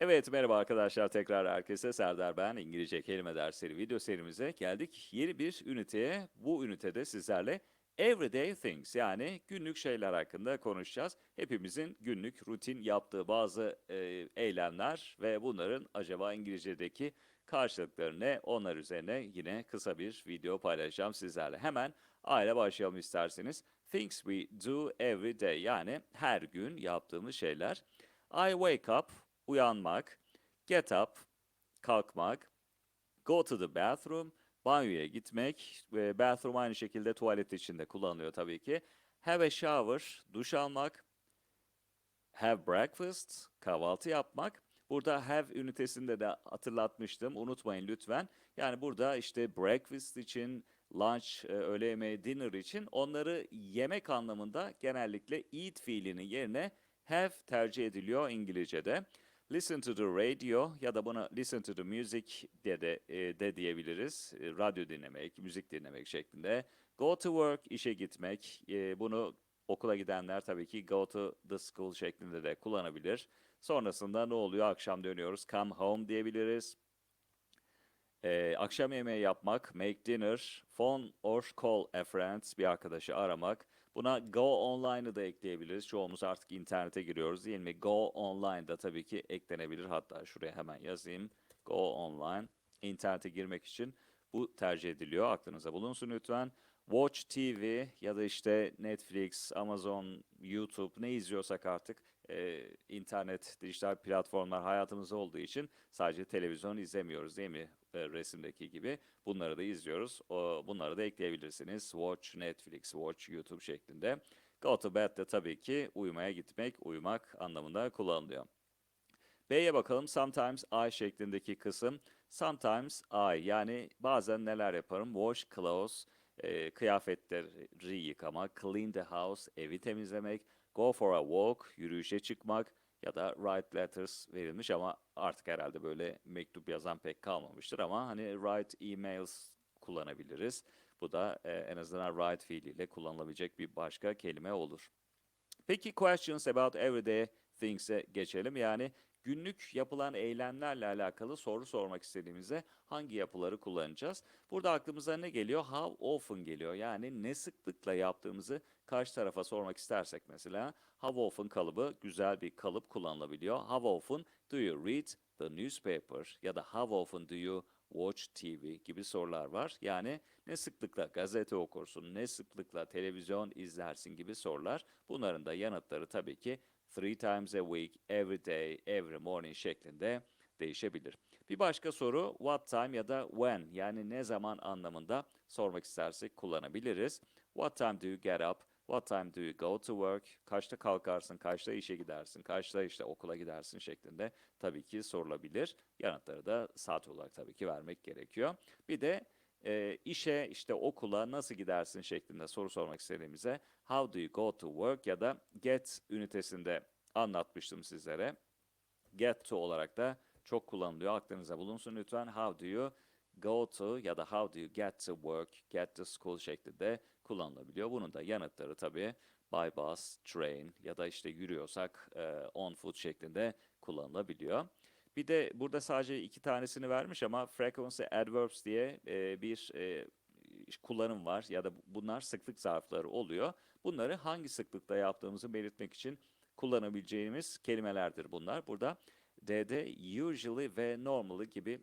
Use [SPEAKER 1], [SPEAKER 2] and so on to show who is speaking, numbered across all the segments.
[SPEAKER 1] Evet merhaba arkadaşlar tekrar herkese Serdar ben İngilizce kelime dersleri video serimize geldik. Yeni bir üniteye bu ünitede sizlerle everyday things yani günlük şeyler hakkında konuşacağız. Hepimizin günlük rutin yaptığı bazı e, eylemler ve bunların acaba İngilizce'deki karşılıkları ne onlar üzerine yine kısa bir video paylaşacağım sizlerle. Hemen aile başlayalım isterseniz. Things we do every day yani her gün yaptığımız şeyler. I wake up uyanmak, get up, kalkmak, go to the bathroom, banyoya gitmek, ve bathroom aynı şekilde tuvalet içinde kullanılıyor tabii ki. Have a shower, duş almak, have breakfast, kahvaltı yapmak. Burada have ünitesinde de hatırlatmıştım, unutmayın lütfen. Yani burada işte breakfast için, lunch, e, öğle yemeği, dinner için onları yemek anlamında genellikle eat fiilinin yerine have tercih ediliyor İngilizce'de. Listen to the radio ya da buna listen to the music de, de, e, diyebiliriz. E, Radyo dinlemek, müzik dinlemek şeklinde. Go to work, işe gitmek. E, Bunu okula gidenler tabii ki go to the school şeklinde de kullanabilir. Sonrasında ne oluyor? Akşam dönüyoruz. Come home diyebiliriz. Akşam yemeği yapmak, make dinner, phone or call a friend, bir arkadaşı aramak. Buna go online'ı da ekleyebiliriz. Çoğumuz artık internete giriyoruz değil mi? Go online da tabii ki eklenebilir. Hatta şuraya hemen yazayım. Go online. İnternete girmek için bu tercih ediliyor. Aklınıza bulunsun lütfen. Watch TV ya da işte Netflix, Amazon, YouTube ne izliyorsak artık e, internet, dijital platformlar hayatımızda olduğu için sadece televizyon izlemiyoruz değil mi? E, resimdeki gibi bunları da izliyoruz. O, bunları da ekleyebilirsiniz. Watch Netflix, Watch YouTube şeklinde. Go to bed de tabii ki uyumaya gitmek, uyumak anlamında kullanılıyor. B'ye bakalım. Sometimes I şeklindeki kısım. Sometimes I yani bazen neler yaparım? Wash clothes, e, kıyafetleri yıkamak, clean the house, evi temizlemek, go for a walk, yürüyüşe çıkmak ya da write letters verilmiş ama artık herhalde böyle mektup yazan pek kalmamıştır ama hani write emails kullanabiliriz. Bu da e, en azından write fiiliyle kullanılabilecek bir başka kelime olur. Peki questions about everyday things'e geçelim. Yani günlük yapılan eylemlerle alakalı soru sormak istediğimizde hangi yapıları kullanacağız? Burada aklımıza ne geliyor? How often geliyor. Yani ne sıklıkla yaptığımızı karşı tarafa sormak istersek mesela how often kalıbı güzel bir kalıp kullanılabiliyor. How often do you read the newspaper ya da how often do you watch TV gibi sorular var. Yani ne sıklıkla gazete okursun, ne sıklıkla televizyon izlersin gibi sorular. Bunların da yanıtları tabii ki three times a week, every day, every morning şeklinde değişebilir. Bir başka soru what time ya da when yani ne zaman anlamında sormak istersek kullanabiliriz. What time do you get up? What time do you go to work? Kaçta kalkarsın, kaçta işe gidersin, kaçta işte okula gidersin şeklinde tabii ki sorulabilir. Yanıtları da saat olarak tabii ki vermek gerekiyor. Bir de e, işe işte okula nasıl gidersin şeklinde soru sormak istediğimizde how do you go to work ya da get ünitesinde anlatmıştım sizlere. Get to olarak da çok kullanılıyor. Aklınıza bulunsun lütfen. How do you go to ya da how do you get to work, get to school şeklinde kullanılabiliyor. Bunun da yanıtları tabii by bus, train ya da işte yürüyorsak e, on foot şeklinde kullanılabiliyor. Bir de burada sadece iki tanesini vermiş ama frequency adverbs diye e, bir e, kullanım var ya da bunlar sıklık zarfları oluyor. Bunları hangi sıklıkta yaptığımızı belirtmek için kullanabileceğimiz kelimelerdir bunlar. Burada D'de usually ve normally gibi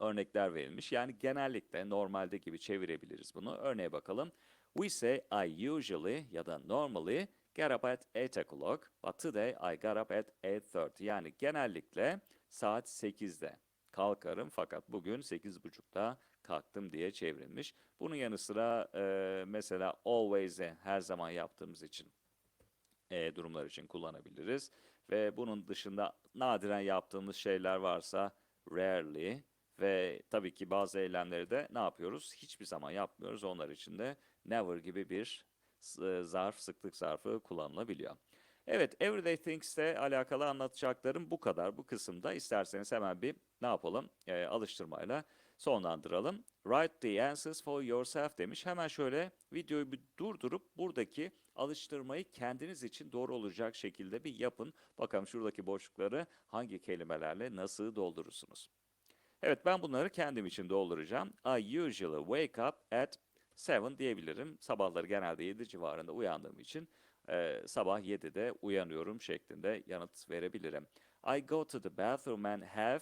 [SPEAKER 1] örnekler verilmiş. Yani genellikle normalde gibi çevirebiliriz bunu. Örneğe bakalım. We say I usually ya da normally get up at 8 o'clock but today I got up at 8.30. Yani genellikle saat 8'de kalkarım fakat bugün 8.30'da kalktım diye çevrilmiş. Bunun yanı sıra e, mesela always'e her zaman yaptığımız için e, durumlar için kullanabiliriz. Ve bunun dışında nadiren yaptığımız şeyler varsa rarely ve tabii ki bazı eylemleri de ne yapıyoruz? Hiçbir zaman yapmıyoruz. Onlar için de never gibi bir e, zarf, sıklık zarfı kullanılabiliyor. Evet, Everyday Things ile alakalı anlatacaklarım bu kadar bu kısımda. İsterseniz hemen bir ne yapalım? E, alıştırmayla sonlandıralım. Write the answers for yourself demiş. Hemen şöyle videoyu bir durdurup buradaki alıştırmayı kendiniz için doğru olacak şekilde bir yapın. Bakalım şuradaki boşlukları hangi kelimelerle nasıl doldurursunuz. Evet ben bunları kendim için dolduracağım. I usually wake up at 7 diyebilirim. Sabahları genelde 7 civarında uyandığım için e, sabah 7'de uyanıyorum şeklinde yanıt verebilirim. I go to the bathroom and have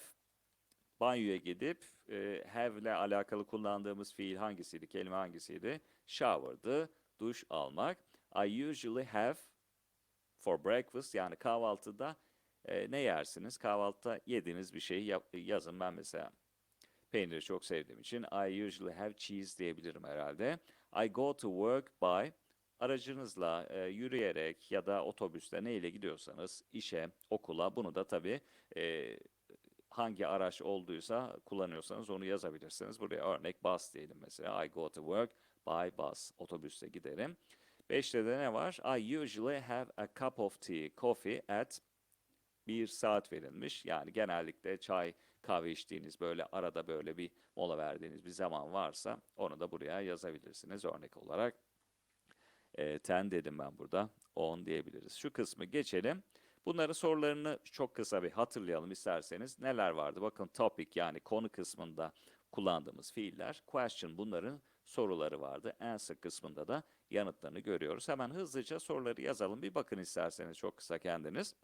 [SPEAKER 1] banyoya gidip e, have ile alakalı kullandığımız fiil hangisiydi, kelime hangisiydi? Shower'dı, duş almak. I usually have for breakfast yani kahvaltıda e, ne yersiniz? Kahvaltıda yediğiniz bir şeyi yap- yazın. Ben mesela peyniri çok sevdiğim için I usually have cheese diyebilirim herhalde. I go to work by aracınızla e, yürüyerek ya da otobüsle neyle gidiyorsanız işe, okula bunu da tabii e, hangi araç olduysa kullanıyorsanız onu yazabilirsiniz. Buraya örnek bus diyelim mesela. I go to work by bus. Otobüste giderim. Beşte de ne var? I usually have a cup of tea, coffee at bir saat verilmiş. Yani genellikle çay, kahve içtiğiniz böyle arada böyle bir mola verdiğiniz bir zaman varsa onu da buraya yazabilirsiniz örnek olarak. E, 10 dedim ben burada. 10 diyebiliriz. Şu kısmı geçelim. Bunların sorularını çok kısa bir hatırlayalım isterseniz. Neler vardı? Bakın topic yani konu kısmında kullandığımız fiiller. Question bunların soruları vardı. Answer kısmında da yanıtlarını görüyoruz. Hemen hızlıca soruları yazalım. Bir bakın isterseniz çok kısa kendiniz.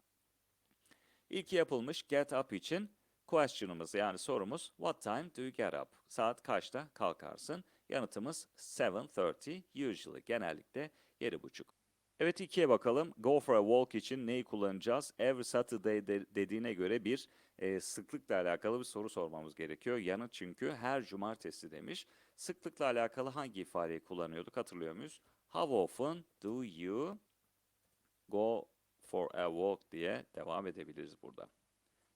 [SPEAKER 1] İlk yapılmış get up için question'ımız yani sorumuz what time do you get up? Saat kaçta kalkarsın? Yanıtımız 7.30 usually genellikle 7.30. Evet ikiye bakalım. Go for a walk için neyi kullanacağız? Every Saturday de- dediğine göre bir e, sıklıkla alakalı bir soru sormamız gerekiyor. Yanıt çünkü her cumartesi demiş. Sıklıkla alakalı hangi ifadeyi kullanıyorduk hatırlıyor muyuz? How often do you go for a walk diye devam edebiliriz burada.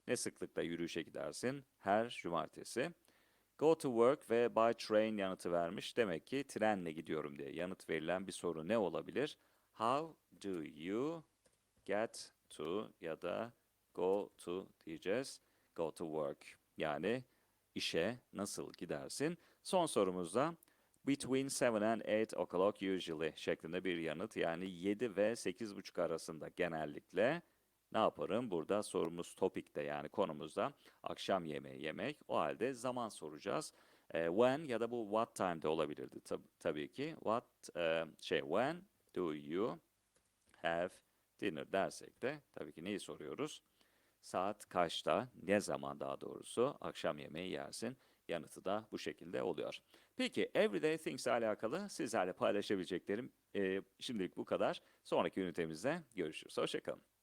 [SPEAKER 1] Ne sıklıkla yürüyüşe gidersin? Her cumartesi. Go to work ve by train yanıtı vermiş. Demek ki trenle gidiyorum diye yanıt verilen bir soru ne olabilir? How do you get to ya da go to diyeceğiz. Go to work. Yani işe nasıl gidersin? Son sorumuzda between 7 and 8 o'clock usually şeklinde bir yanıt. Yani 7 ve 8.30 arasında genellikle ne yaparım? Burada sorumuz topikte yani konumuzda akşam yemeği yemek. O halde zaman soracağız. Ee, when ya da bu what time de olabilirdi tab- tabii ki. What e, şey when do you have dinner dersek de tabii ki neyi soruyoruz? Saat kaçta, ne zaman daha doğrusu akşam yemeği yersin? Yanıtı da bu şekilde oluyor. Peki Everyday Things ile alakalı sizlerle paylaşabileceklerim e, şimdilik bu kadar. Sonraki ünitemizde görüşürüz. Hoşçakalın.